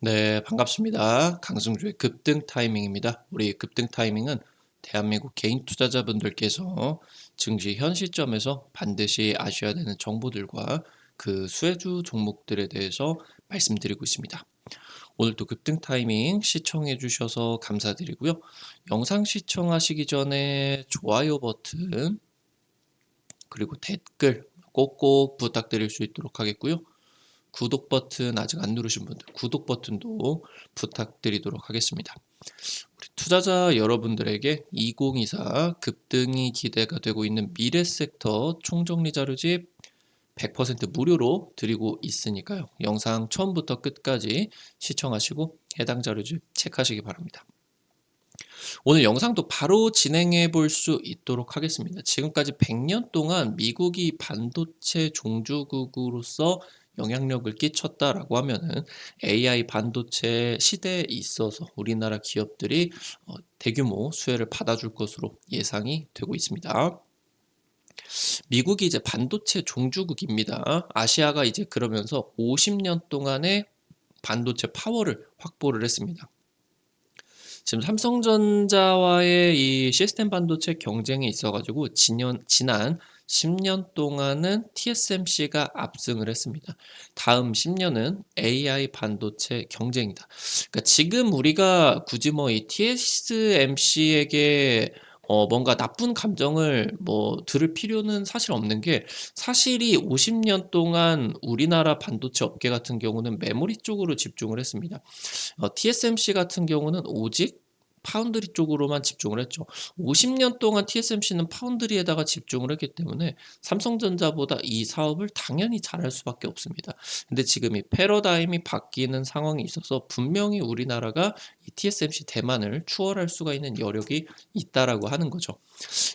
네, 반갑습니다. 강승주의 급등 타이밍입니다. 우리 급등 타이밍은 대한민국 개인 투자자분들께서 증시 현 시점에서 반드시 아셔야 되는 정보들과 그 수혜주 종목들에 대해서 말씀드리고 있습니다. 오늘도 급등 타이밍 시청해 주셔서 감사드리고요. 영상 시청하시기 전에 좋아요 버튼 그리고 댓글 꼭꼭 부탁드릴 수 있도록 하겠고요. 구독 버튼 아직 안 누르신 분들 구독 버튼도 부탁드리도록 하겠습니다. 우리 투자자 여러분들에게 2024 급등이 기대가 되고 있는 미래 섹터 총정리 자료집 100% 무료로 드리고 있으니까요. 영상 처음부터 끝까지 시청하시고 해당 자료집 체크하시기 바랍니다. 오늘 영상도 바로 진행해 볼 수 있도록 하겠습니다. 지금까지 100년 동안 미국이 반도체 종주국으로서 영향력을 끼쳤다라고 하면은 AI 반도체 시대에 있어서 우리나라 기업들이 어, 대규모 수혜를 받아줄 것으로 예상이 되고 있습니다. 미국이 이제 반도체 종주국입니다. 아시아가 이제 그러면서 50년 동안의 반도체 파워를 확보를 했습니다. 지금 삼성전자와의 이 시스템 반도체 경쟁이 있어가지고 지년, 지난 10년 동안은 TSMC가 압승을 했습니다. 다음 10년은 AI 반도체 경쟁이다. 그러니까 지금 우리가 굳이 뭐 이 TSMC에게 어, 뭔가 나쁜 감정을 뭐 들을 필요는 사실 없는 게 사실이 50년 동안 우리나라 반도체 업계 같은 경우는 메모리 쪽으로 집중을 했습니다. 어, TSMC 같은 경우는 오직 파운드리 쪽으로만 집중을 했죠. 50년 동안 TSMC는 파운드리에다가 집중을 했기 때문에 삼성전자보다 이 사업을 당연히 잘할 수밖에 없습니다. 근데 지금 이 패러다임이 바뀌는 상황이 있어서 분명히 우리나라가 이 TSMC 대만을 추월할 수가 있는 여력이 있다라고 하는 거죠.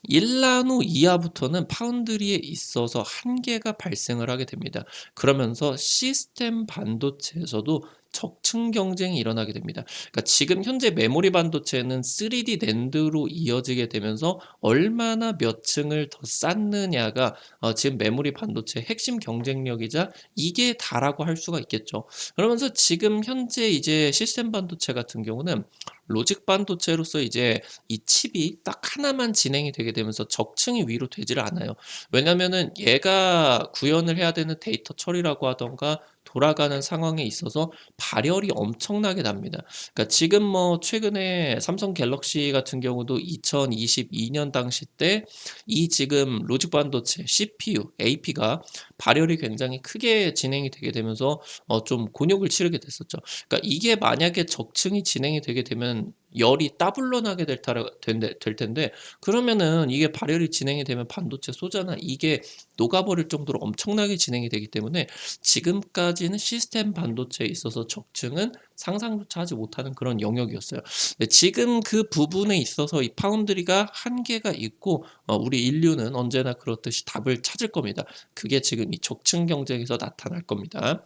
1나노 이하부터는 파운드리에 있어서 한계가 발생을 하게 됩니다. 그러면서 시스템 반도체에서도 적층 경쟁이 일어나게 됩니다. 그러니까 지금 현재 메모리 반도체는 3D 낸드로 이어지게 되면서 얼마나 몇 층을 더 쌓느냐가 어, 지금 메모리 반도체 핵심 경쟁력이자 이게 다라고 할 수가 있겠죠. 그러면서 지금 현재 이제 시스템 반도체 같은 경우는 로직 반도체로서 이제 이 칩이 딱 하나만 진행이 되게 되면서 적층이 위로 되지를 않아요. 왜냐면은 얘가 구현을 해야 되는 데이터 처리라고 하던가 돌아가는 상황에 있어서 발열이 엄청나게 납니다. 그러니까 지금 뭐 최근에 삼성 갤럭시 같은 경우도 2022년 당시 때 이 지금 로직 반도체 CPU, AP가 발열이 굉장히 크게 진행이 되게 되면서 어 좀 곤욕을 치르게 됐었죠. 그러니까 이게 만약에 적층이 진행이 되게 되면 열이 따블로 나게 될, 될 텐데 그러면은 이게 발열이 진행이 되면 반도체 소자나 이게 녹아버릴 정도로 엄청나게 진행이 되기 때문에 지금까지는 시스템 반도체에 있어서 적층은 상상조차 하지 못하는 그런 영역이었어요. 지금 그 부분에 있어서 이 파운드리가 한계가 있고 어, 우리 인류는 언제나 그렇듯이 답을 찾을 겁니다. 그게 지금 이 적층 경쟁에서 나타날 겁니다.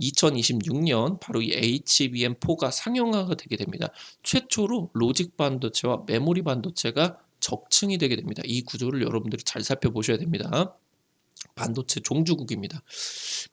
2026년 바로 이 HBM4가 상용화가 되게 됩니다. 최초로 로직 반도체와 메모리 반도체가 적층이 되게 됩니다. 이 구조를 여러분들이 잘 살펴보셔야 됩니다. 반도체 종주국입니다.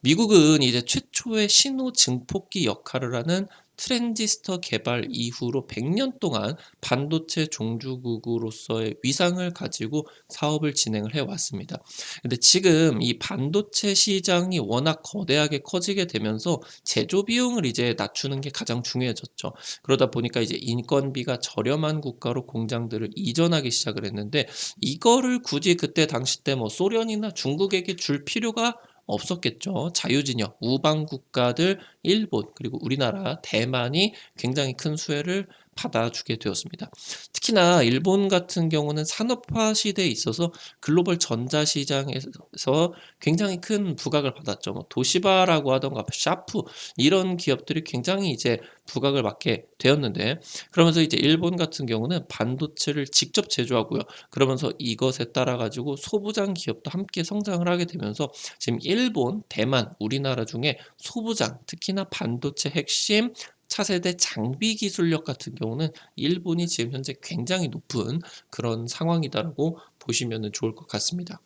미국은 이제 최초의 신호 증폭기 역할을 하는 트랜지스터 개발 이후로 100년 동안 반도체 종주국으로서의 위상을 가지고 사업을 진행을 해 왔습니다. 근데 지금 이 반도체 시장이 워낙 거대하게 커지게 되면서 제조 비용을 이제 낮추는 게 가장 중요해졌죠. 그러다 보니까 이제 인건비가 저렴한 국가로 공장들을 이전하기 시작을 했는데 이거를 굳이 그때 당시 때 뭐 소련이나 중국에게 줄 필요가 없었겠죠. 자유진영, 우방 국가들, 일본, 그리고 우리나라, 대만이 굉장히 큰 수혜를 받아주게 되었습니다. 특히나 일본 같은 경우는 산업화 시대에 있어서 글로벌 전자 시장에서 굉장히 큰 부각을 받았죠. 뭐 도시바라고 하던가 샤프 이런 기업들이 굉장히 이제 부각을 받게 되었는데 그러면서 이제 일본 같은 경우는 반도체를 직접 제조하고요. 그러면서 이것에 따라 가지고 소부장 기업도 함께 성장을 하게 되면서 지금 일본, 대만, 우리나라 중에 소부장 특히나 반도체 핵심 차세대 장비 기술력 같은 경우는 일본이 지금 현재 굉장히 높은 그런 상황이다라고 보시면 좋을 것 같습니다.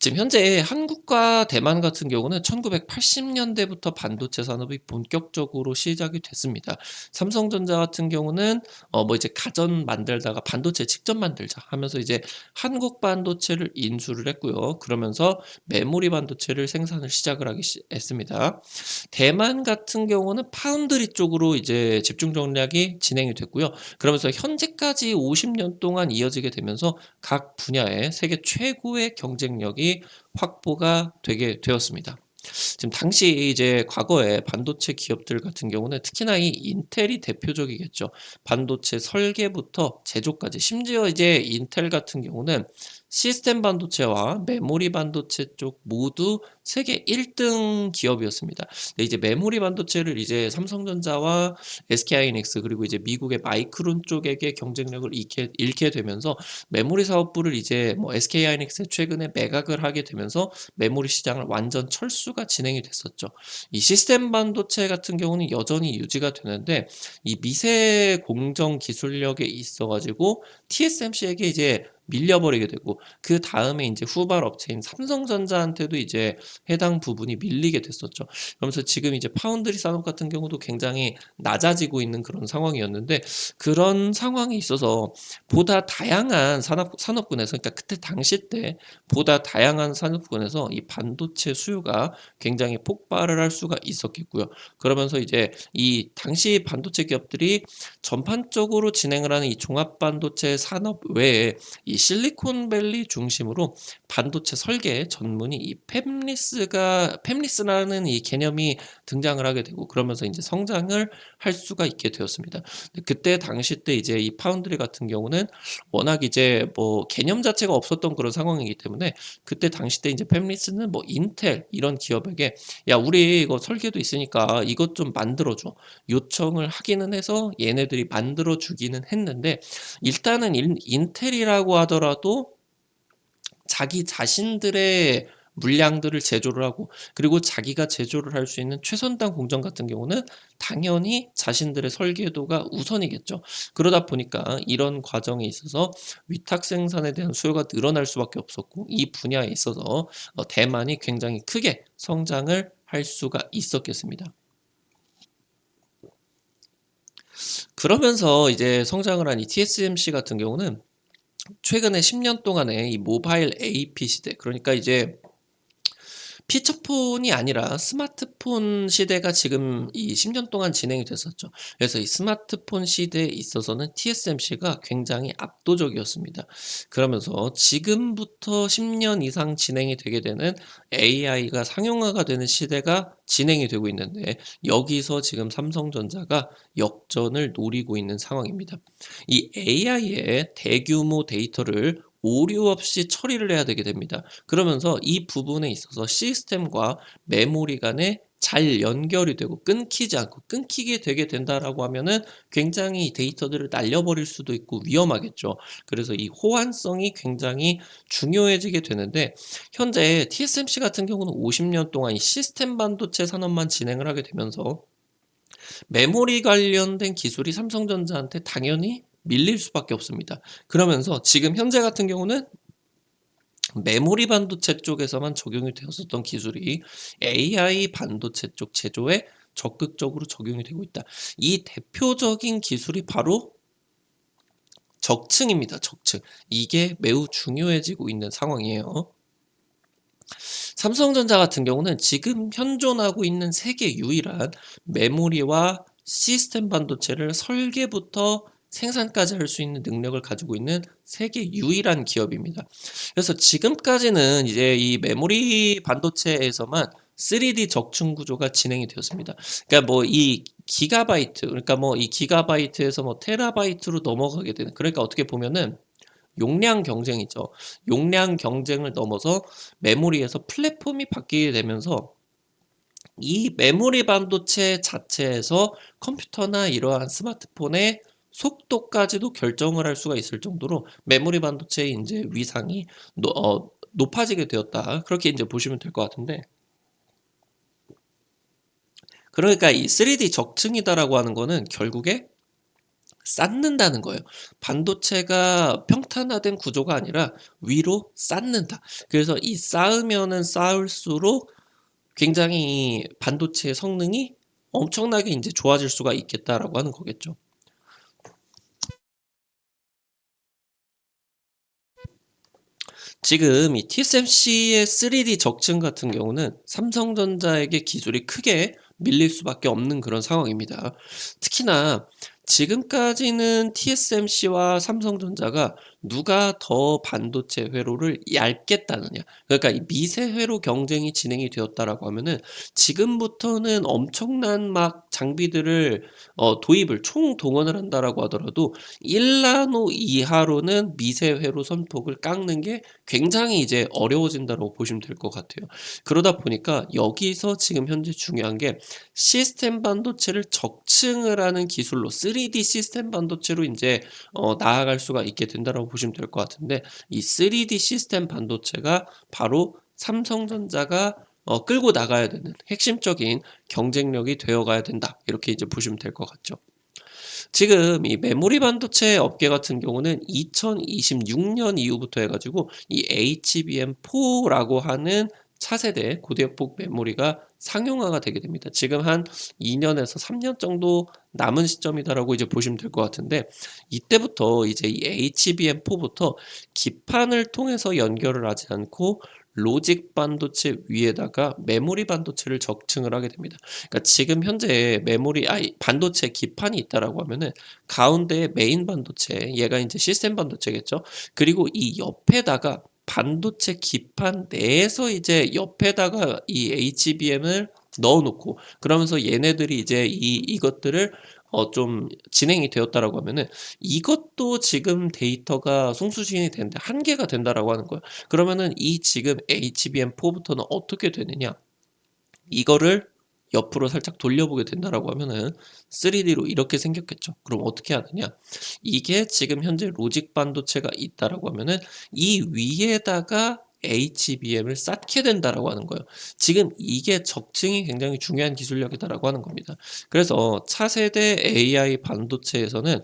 지금 현재 한국과 대만 같은 경우는 1980년대부터 반도체 산업이 본격적으로 시작이 됐습니다. 삼성전자 같은 경우는 어 뭐 이제 가전 만들다가 반도체 직접 만들자 하면서 이제 한국 반도체를 인수를 했고요. 그러면서 메모리 반도체를 생산을 시작을 하기 시 했습니다. 대만 같은 경우는 파운드리 쪽으로 이제 집중 전략이 진행이 됐고요. 그러면서 현재까지 50년 동안 이어지게 되면서 각 분야의 세계 최고의 경쟁력이 확보가 되게 되었습니다. 지금 당시 이제 과거에 반도체 기업들 같은 경우는 특히나 이 인텔이 대표적이겠죠. 반도체 설계부터 제조까지 심지어 이제 인텔 같은 경우는 시스템 반도체와 메모리 반도체 쪽 모두 세계 1등 기업이었습니다. 이제 메모리 반도체를 이제 삼성전자와 SK하이닉스 그리고 이제 미국의 마이크론 쪽에게 경쟁력을 잃게, 잃게 되면서 메모리 사업부를 이제 뭐 SK하이닉스 최근에 매각을 하게 되면서 메모리 시장을 완전 철수가 진행이 됐었죠. 이 시스템 반도체 같은 경우는 여전히 유지가 되는데 이 미세 공정 기술력에 있어 가지고 TSMC에게 이제 밀려버리게 되고 그 다음에 이제 후발 업체인 삼성전자한테도 이제 해당 부분이 밀리게 됐었죠. 그러면서 지금 이제 파운드리 산업 같은 경우도 굉장히 낮아지고 있는 그런 상황이었는데 그런 상황이 있어서 보다 다양한 산업 산업군에서 그러니까 그때 당시 때 보다 다양한 산업군에서 이 반도체 수요가 굉장히 폭발을 할 수가 있었겠고요. 그러면서 이제 이 당시 반도체 기업들이 전반적으로 진행을 하는 이 종합 반도체 산업 외에 이 실리콘밸리 중심으로 반도체 설계 전문이 이 팹리스가 팹리스라는 이 개념이 등장을 하게 되고 그러면서 이제 성장을 할 수가 있게 되었습니다. 그때 당시 때 이제 이 파운드리 같은 경우는 워낙 이제 뭐 개념 자체가 없었던 그런 상황이기 때문에 그때 당시 때 이제 팹리스는 뭐 인텔 이런 기업에게 야 우리 이거 설계도 있으니까 이것 좀 만들어줘 요청을 하기는 해서 얘네들이 만들어 주기는 했는데 일단은 인, 인텔이라고 하 더라도 자기 자신들의 물량들을 제조를 하고 그리고 자기가 제조를 할 수 있는 최선단 공정 같은 경우는 당연히 자신들의 설계도가 우선이겠죠. 그러다 보니까 이런 과정에 있어서 위탁 생산에 대한 수요가 늘어날 수밖에 없었고 이 분야에 있어서 어, 대만이 굉장히 크게 성장을 할 수가 있었겠습니다. 그러면서 이제 성장을 한 이 TSMC 같은 경우는 최근에 10년 동안의 이 모바일 AP 시대, 그러니까 이제 피처폰이 아니라 스마트폰 시대가 지금 이 10년 동안 진행이 됐었죠. 그래서 이 스마트폰 시대에 있어서는 TSMC가 굉장히 압도적이었습니다. 그러면서 지금부터 10년 이상 진행이 되게 되는 AI가 상용화가 되는 시대가 진행이 되고 있는데 여기서 지금 삼성전자가 역전을 노리고 있는 상황입니다. 이 AI의 대규모 데이터를 오류 없이 처리를 해야 되게 됩니다. 그러면서 이 부분에 있어서 시스템과 메모리 간에 잘 연결이 되고 끊기지 않고 끊기게 되게 된다라고 하면은 굉장히 데이터들을 날려버릴 수도 있고 위험하겠죠. 그래서 이 호환성이 굉장히 중요해지게 되는데 현재 TSMC 같은 경우는 50년 동안 이 시스템 반도체 산업만 진행을 하게 되면서 메모리 관련된 기술이 삼성전자한테 당연히 밀릴 수밖에 없습니다. 그러면서 지금 현재 같은 경우는 메모리 반도체 쪽에서만 적용이 되었었던 기술이 AI 반도체 쪽 제조에 적극적으로 적용이 되고 있다. 이 대표적인 기술이 바로 적층입니다. 적층. 이게 매우 중요해지고 있는 상황이에요. 삼성전자 같은 경우는 지금 현존하고 있는 세계 유일한 메모리와 시스템 반도체를 설계부터 생산까지 할 수 있는 능력을 가지고 있는 세계 유일한 기업입니다. 그래서 지금까지는 이제 이 메모리 반도체에서만 3D 적층 구조가 진행이 되었습니다. 그러니까 뭐 이 기가바이트, 그러니까 뭐 이 기가바이트에서 뭐 테라바이트로 넘어가게 되는, 그러니까 어떻게 보면은 용량 경쟁이죠. 용량 경쟁을 넘어서 메모리에서 플랫폼이 바뀌게 되면서 이 메모리 반도체 자체에서 컴퓨터나 이러한 스마트폰의 속도까지도 결정을 할 수가 있을 정도로 메모리 반도체의 이제 위상이 노, 어, 높아지게 되었다. 그렇게 이제 보시면 될 것 같은데. 그러니까 이 3D 적층이다라고 하는 거는 결국에 쌓는다는 거예요. 반도체가 평탄화된 구조가 아니라 위로 쌓는다. 그래서 이 쌓으면은 쌓을수록 굉장히 반도체의 성능이 엄청나게 이제 좋아질 수가 있겠다라고 하는 거겠죠. 지금 이 TSMC의 3D 적층 같은 경우는 삼성전자에게 기술이 크게 밀릴 수밖에 없는 그런 상황입니다. 특히나 지금까지는 TSMC와 삼성전자가 누가 더 반도체 회로를 얇게 따느냐. 그러니까 이 미세 회로 경쟁이 진행이 되었다라고 하면은 지금부터는 엄청난 막 장비들을 어, 도입을 총 동원을 한다라고 하더라도 1나노 이하로는 미세 회로 선폭을 깎는 게 굉장히 이제 어려워진다고 보시면 될 것 같아요. 그러다 보니까 여기서 지금 현재 중요한 게 시스템 반도체를 적층을 하는 기술로 3D 시스템 반도체로 이제 어, 나아갈 수가 있게 된다라고 보시면 될 것 같은데 이 3D 시스템 반도체가 바로 삼성전자가 어, 끌고 나가야 되는 핵심적인 경쟁력이 되어가야 된다. 이렇게 이제 보시면 될 것 같죠. 지금 이 메모리 반도체 업계 같은 경우는 2026년 이후부터 해가지고 이 HBM4라고 하는 차세대 고대역폭 메모리가 상용화가 되게 됩니다. 지금 한 2년에서 3년 정도 남은 시점이다라고 이제 보시면 될 것 같은데 이때부터 이제 이 HBM4부터 기판을 통해서 연결을 하지 않고 로직 반도체 위에다가 메모리 반도체를 적층을 하게 됩니다. 그러니까 지금 현재 메모리 아니 반도체 기판이 있다라고 하면은 가운데에 메인 반도체 얘가 이제 시스템 반도체겠죠. 그리고 이 옆에다가 반도체 기판 내에서 이제 옆에다가 이 HBM을 넣어놓고 그러면서 얘네들이 이제 이 이것들을 어 좀 진행이 되었다라고 하면은 이것도 지금 데이터가 송수신이 되는데 한계가 된다라고 하는 거예요. 그러면은 이 지금 HBM4부터는 어떻게 되느냐? 이거를 옆으로 살짝 돌려보게 된다라고 하면은 3D로 이렇게 생겼겠죠. 그럼 어떻게 하느냐? 이게 지금 현재 로직 반도체가 있다라고 하면은 이 위에다가 HBM을 쌓게 된다라고 하는 거예요. 지금 이게 적층이 굉장히 중요한 기술력이다라고 하는 겁니다. 그래서 차세대 AI 반도체에서는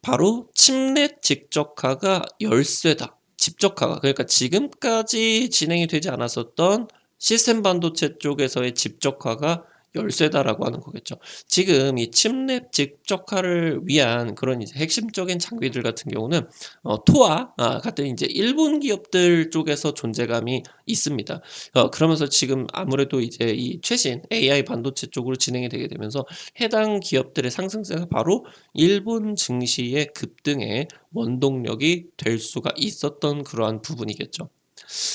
바로 칩넷 직접화가 열쇠다. 직접화가 그러니까 지금까지 진행이 되지 않았었던 시스템 반도체 쪽에서의 직접화가 열쇠다라고 하는 거겠죠. 지금 이 칩랩 직접화를 위한 그런 이제 핵심적인 장비들 같은 경우는 어, 토아 아, 같은 이제 일본 기업들 쪽에서 존재감이 있습니다. 어, 그러면서 지금 아무래도 이제 이 최신 AI 반도체 쪽으로 진행이 되게 되면서 해당 기업들의 상승세가 바로 일본 증시의 급등의 원동력이 될 수가 있었던 그러한 부분이겠죠.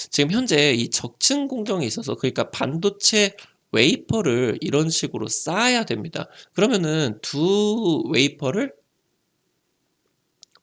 지금 현재 이 적층 공정에 있어서 그러니까 반도체 웨이퍼를 이런 식으로 쌓아야 됩니다. 그러면은 두 웨이퍼를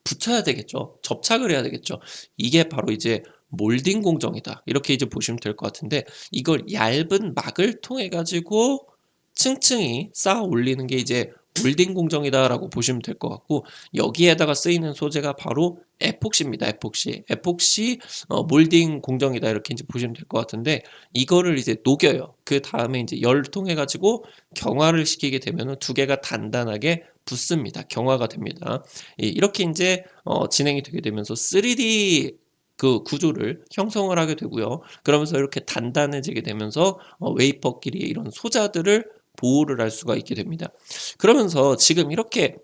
붙여야 되겠죠. 접착을 해야 되겠죠. 이게 바로 이제 몰딩 공정이다. 이렇게 이제 보시면 될 것 같은데 이걸 얇은 막을 통해 가지고 층층이 쌓아 올리는 게 이제 몰딩 공정이다라고 보시면 될 것 같고 여기에다가 쓰이는 소재가 바로 에폭시입니다. 에폭시. 에폭시 어, 몰딩 공정이다 이렇게 이제 보시면 될 것 같은데 이거를 이제 녹여요. 그 다음에 이제 열 통해 가지고 경화를 시키게 되면은 두 개가 단단하게 붙습니다. 경화가 됩니다. 이렇게 이제 어, 진행이 되게 되면서 3D 그 구조를 형성을 하게 되고요. 그러면서 이렇게 단단해지게 되면서 어, 웨이퍼끼리 이런 소자들을 보호를 할 수가 있게 됩니다. 그러면서 지금 이렇게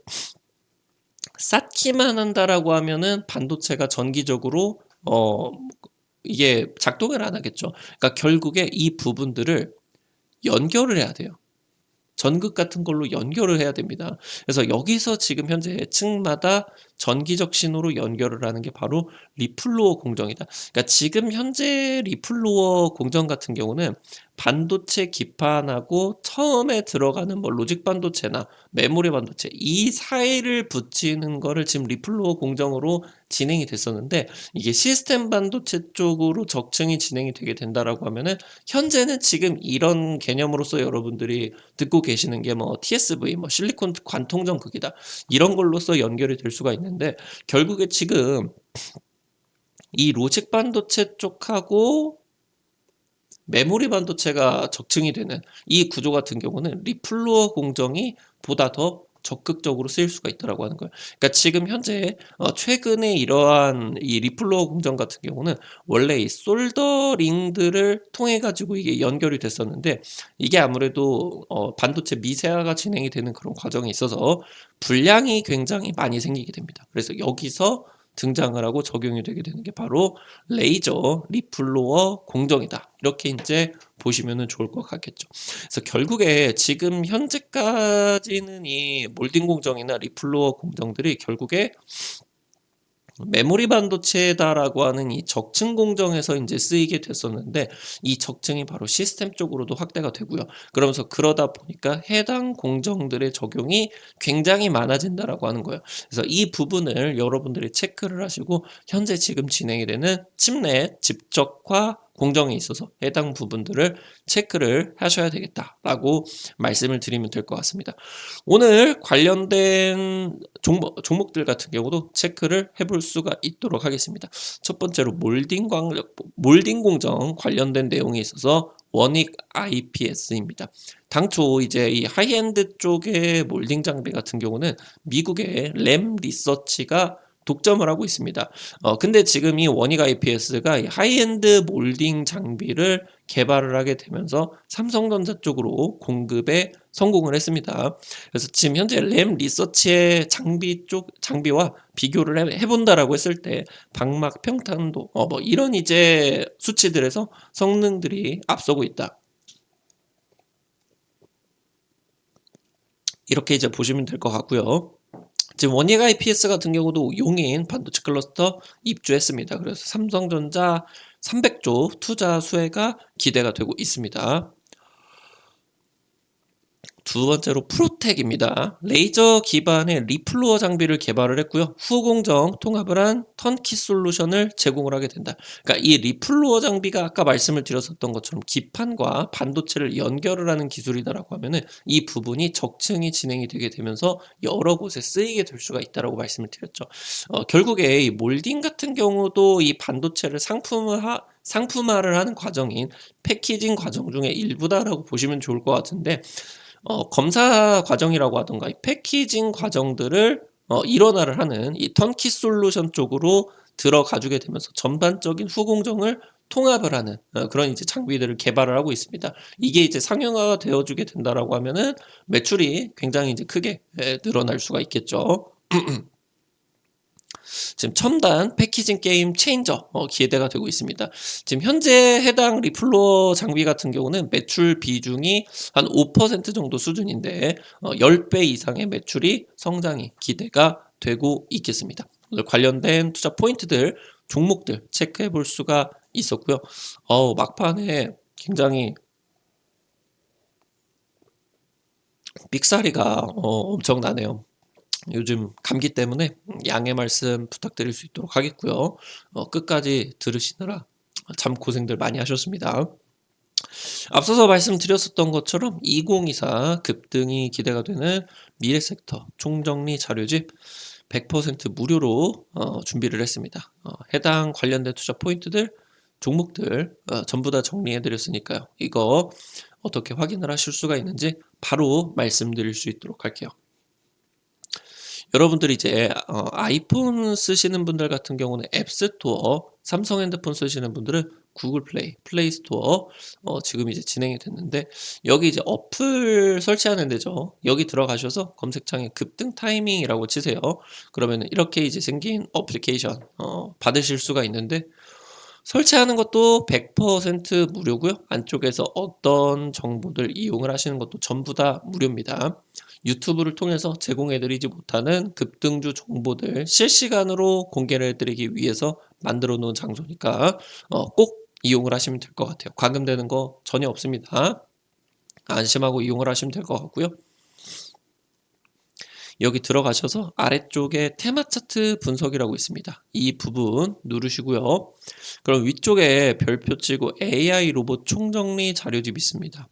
쌓기만 한다라고 하면은 반도체가 전기적으로 어 이게 작동을 안 하겠죠. 그러니까 결국에 이 부분들을 연결을 해야 돼요. 전극 같은 걸로 연결을 해야 됩니다. 그래서 여기서 지금 현재 층마다 전기적 신호로 연결을 하는 게 바로 리플로어 공정이다. 그러니까 지금 현재 리플로어 공정 같은 경우는 반도체 기판하고 처음에 들어가는 뭐 로직 반도체나 메모리 반도체 이 사이를 붙이는 거를 지금 리플로어 공정으로 진행이 됐었는데 이게 시스템 반도체 쪽으로 적층이 진행이 되게 된다라고 하면은 현재는 지금 이런 개념으로서 여러분들이 듣고 계시는 게 뭐 TSV 뭐 실리콘 관통전 극이다 이런 걸로서 연결이 될 수가 있는 데 결국에 지금 이 로직 반도체 쪽하고 메모리 반도체가 적층이 되는 이 구조 같은 경우는 리플로어 공정이 보다 더 적극적으로 쓰일 수가 있다라고 하는 거예요. 그러니까 지금 현재 어 최근에 이러한 이 리플로어 공정 같은 경우는 원래 이 솔더링들을 통해 가지고 이게 연결이 됐었는데 이게 아무래도 어 반도체 미세화가 진행이 되는 그런 과정이 있어서 불량이 굉장히 많이 생기게 됩니다. 그래서 여기서 등장을 하고 적용이 되게 되는 게 바로 레이저 리플로어 공정이다. 이렇게 이제 보시면 좋을 것 같겠죠. 그래서 결국에 지금 현재까지는 이 몰딩 공정이나 리플로어 공정들이 결국에 메모리 반도체다라고 하는 이 적층 공정에서 이제 쓰이게 됐었는데 이 적층이 바로 시스템 쪽으로도 확대가 되고요. 그러면서 그러다 보니까 해당 공정들의 적용이 굉장히 많아진다라고 하는 거예요. 그래서 이 부분을 여러분들이 체크를 하시고 현재 지금 진행이 되는 칩넷 집적화 공정에 있어서 해당 부분들을 체크를 하셔야 되겠다라고 말씀을 드리면 될 것 같습니다. 오늘 관련된 종목, 종목들 같은 경우도 체크를 해볼 수가 있도록 하겠습니다. 첫 번째로 몰딩 광, 몰딩 공정 관련된 내용이 있어서 원익 IPS입니다. 당초 이제 이 하이엔드 쪽의 몰딩 장비 같은 경우는 미국의 램 리서치가 독점을 하고 있습니다. 어, 근데 지금 이 원익 IPS가 하이엔드 몰딩 장비를 개발을 하게 되면서 삼성전자 쪽으로 공급에 성공을 했습니다. 그래서 지금 현재 램 리서치의 장비 쪽 장비와 비교를 해, 본다라고 했을 때 방막 평탄도 어, 뭐 이런 이제 수치들에서 성능들이 앞서고 있다. 이렇게 이제 보시면 될 것 같고요. 지금 원익 IPS 같은 경우도 용인 반도체 클러스터 입주했습니다. 그래서 삼성전자 300조 투자 수혜가 기대가 되고 있습니다. 두 번째로 프로텍입니다. 레이저 기반의 리플로어 장비를 개발을 했고요. 후공정 통합을 한 턴키 솔루션을 제공을 하게 된다. 그러니까 이 리플로어 장비가 아까 말씀을 드렸었던 것처럼 기판과 반도체를 연결을 하는 기술이다라고 하면은 이 부분이 적층이 진행이 되게 되면서 여러 곳에 쓰이게 될 수가 있다라고 말씀을 드렸죠. 어, 결국에 이 몰딩 같은 경우도 이 반도체를 상품화 상품화를 하는 과정인 패키징 과정 중에 일부다라고 보시면 좋을 것 같은데 어, 검사 과정이라고 하던가 이 패키징 과정들을 어, 일원화를 하는 이 턴키 솔루션 쪽으로 들어가주게 되면서 전반적인 후공정을 통합을 하는 어, 그런 이제 장비들을 개발을 하고 있습니다. 이게 이제 상용화가 되어주게 된다라고 하면은 매출이 굉장히 이제 크게 예, 늘어날 수가 있겠죠. 지금 첨단 패키징 게임 체인저 어, 기대가 되고 있습니다. 지금 현재 해당 리플로 장비 같은 경우는 매출 비중이 한 5% 정도 수준인데 어, 10배 이상의 매출이 성장이 기대가 되고 있겠습니다. 오늘 관련된 투자 포인트들 종목들 체크해 볼 수가 있었고요. 어, 막판에 굉장히 삑사리가 어, 엄청나네요. 요즘 감기 때문에 양해 말씀 부탁드릴 수 있도록 하겠고요. 어, 끝까지 들으시느라 참 고생들 많이 하셨습니다. 앞서서 말씀드렸었던 것처럼 2024 급등이 기대가 되는 미래 섹터 총정리 자료집 100% 무료로 어, 준비를 했습니다. 어, 해당 관련된 투자 포인트들, 종목들 어, 전부 다 정리해 드렸으니까요. 이거 어떻게 확인을 하실 수가 있는지 바로 말씀드릴 수 있도록 할게요. 여러분들이 이제 어, 아이폰 쓰시는 분들 같은 경우는 앱스토어, 삼성 핸드폰 쓰시는 분들은 구글 플레이, 플레이 스토어 어, 지금 이제 진행이 됐는데 여기 이제 어플 설치하는 데죠. 여기 들어가셔서 검색창에 급등 타이밍이라고 치세요. 그러면 이렇게 이제 생긴 어플리케이션 어, 받으실 수가 있는데 설치하는 것도 100% 무료고요. 안쪽에서 어떤 정보들 이용을 하시는 것도 전부 다 무료입니다. 유튜브를 통해서 제공해드리지 못하는 급등주 정보들 실시간으로 공개를 해드리기 위해서 만들어 놓은 장소니까 어, 꼭 이용을 하시면 될 것 같아요. 과금되는 거 전혀 없습니다. 안심하고 이용을 하시면 될 것 같고요. 여기 들어가셔서 아래쪽에 테마 차트 분석이라고 있습니다. 이 부분 누르시고요. 그럼 위쪽에 별표 치고 AI 로봇 총정리 자료집 있습니다.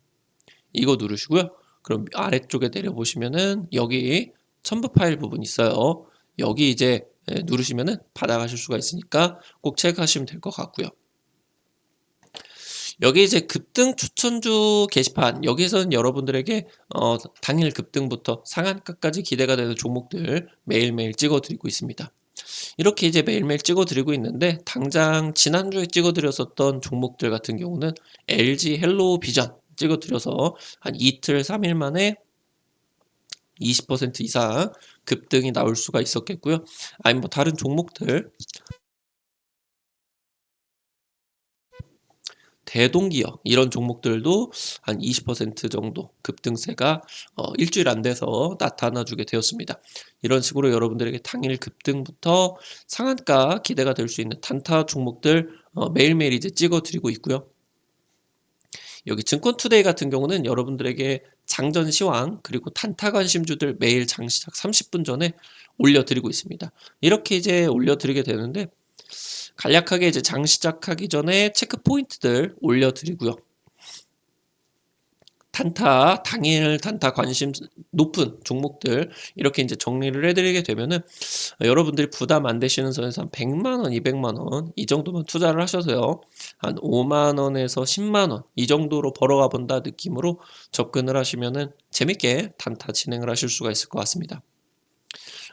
이거 누르시고요. 그럼 아래쪽에 내려보시면은 여기 첨부 파일 부분 있어요. 여기 이제 예, 누르시면은 받아가실 수가 있으니까 꼭 체크하시면 될 것 같고요. 여기 이제 급등 추천주 게시판 여기서는 여러분들에게 어, 당일 급등부터 상한가까지 기대가 되는 종목들 매일매일 찍어드리고 있습니다. 이렇게 이제 매일매일 찍어드리고 있는데 당장 지난주에 찍어드렸었던 종목들 같은 경우는 LG 헬로우 비전 찍어드려서 한 이틀 3일 만에 20% 이상 급등이 나올 수가 있었겠고요. 아니 뭐 다른 종목들 대동기업 이런 종목들도 한 20% 정도 급등세가 어, 일주일 안 돼서 나타나주게 되었습니다. 이런 식으로 여러분들에게 당일 급등부터 상한가 기대가 될 수 있는 단타 종목들 어, 매일매일 이제 찍어드리고 있고요. 여기 증권투데이 같은 경우는 여러분들에게 장전 시황 그리고 단타 관심주들 매일 장 시작 30분 전에 올려드리고 있습니다. 이렇게 이제 올려드리게 되는데 간략하게 이제 장 시작하기 전에 체크 포인트들 올려드리고요. 단타 당일 단타 관심 높은 종목들 이렇게 이제 정리를 해드리게 되면은 여러분들이 부담 안 되시는 선에서 한 100만 원, 200만 원 이 정도만 투자를 하셔서요 한 5만 원에서 10만 원 이 정도로 벌어가 본다 느낌으로 접근을 하시면은 재밌게 단타 진행을 하실 수가 있을 것 같습니다.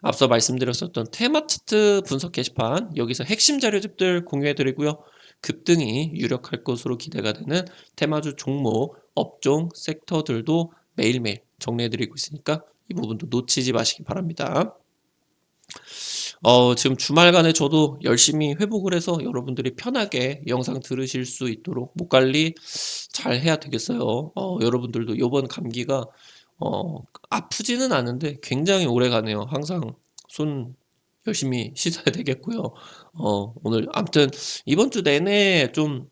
앞서 말씀드렸었던 테마 차트 분석 게시판 여기서 핵심 자료집들 공유해 드리고요. 급등이 유력할 것으로 기대가 되는 테마주 종목, 업종, 섹터들도 매일매일 정리해드리고 있으니까 이 부분도 놓치지 마시기 바랍니다. 어, 지금 주말간에 저도 열심히 회복을 해서 여러분들이 편하게 영상 들으실 수 있도록 목 관리 잘 해야 되겠어요. 어, 여러분들도 이번 감기가 어, 아프지는 않은데 굉장히 오래 가네요. 항상 손 열심히 씻어야 되겠고요. 어, 오늘 아무튼 이번 주 내내 좀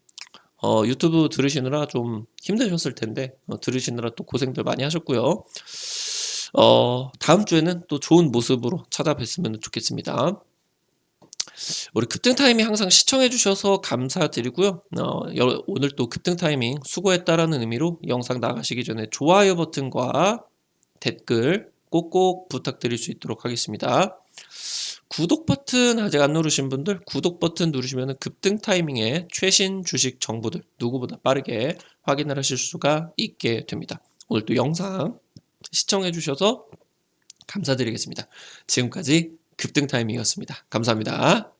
어, 유튜브 들으시느라 좀 힘드셨을 텐데 어, 들으시느라 또 고생들 많이 하셨고요. 어, 다음 주에는 또 좋은 모습으로 찾아뵀으면 좋겠습니다. 우리 급등 타이밍 항상 시청해 주셔서 감사드리고요. 어, 여- 오늘 또 급등 타이밍 수고했다라는 의미로 영상 나가시기 전에 좋아요 버튼과 댓글 꼭꼭 부탁드릴 수 있도록 하겠습니다. 구독 버튼 아직 안 누르신 분들 구독 버튼 누르시면 급등 타이밍에 최신 주식 정보들 누구보다 빠르게 확인을 하실 수가 있게 됩니다. 오늘 또 영상 시청해 주셔서 감사드리겠습니다. 지금까지 급등 타이밍이었습니다. 감사합니다.